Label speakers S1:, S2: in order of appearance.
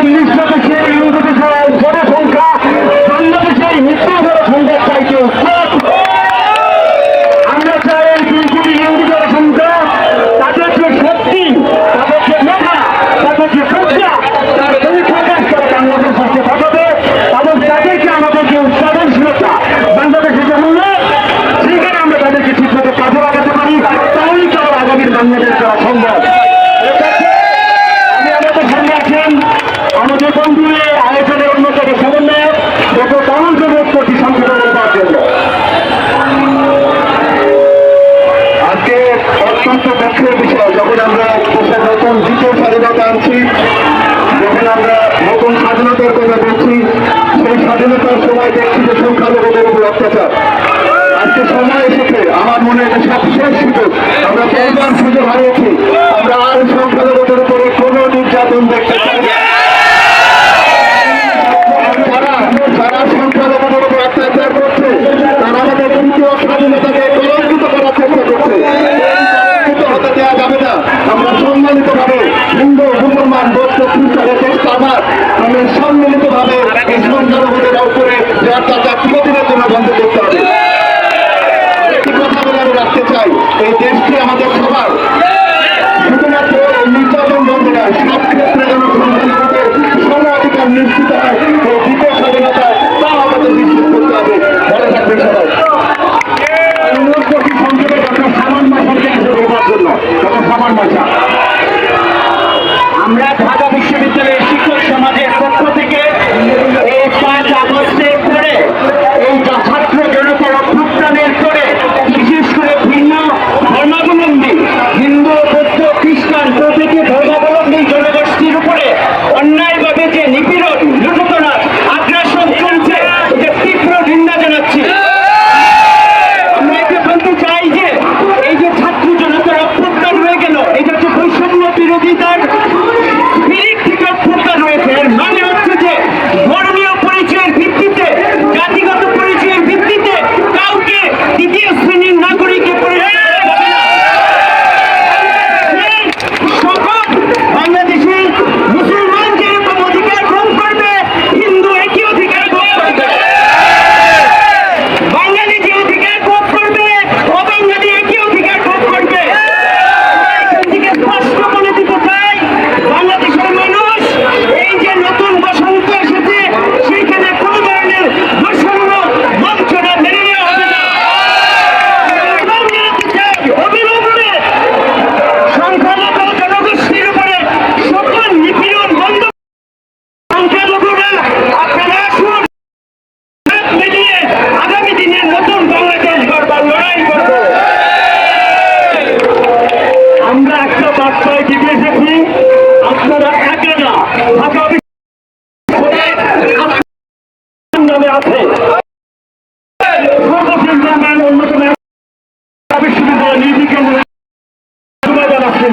S1: চল্লিশ সুযোগ হারিয়েছি।
S2: ঢাকা নামে আছে অন্যতম বিশ্ববিদ্যালয় নির্বিকেন্দ্রে জানাচ্ছেন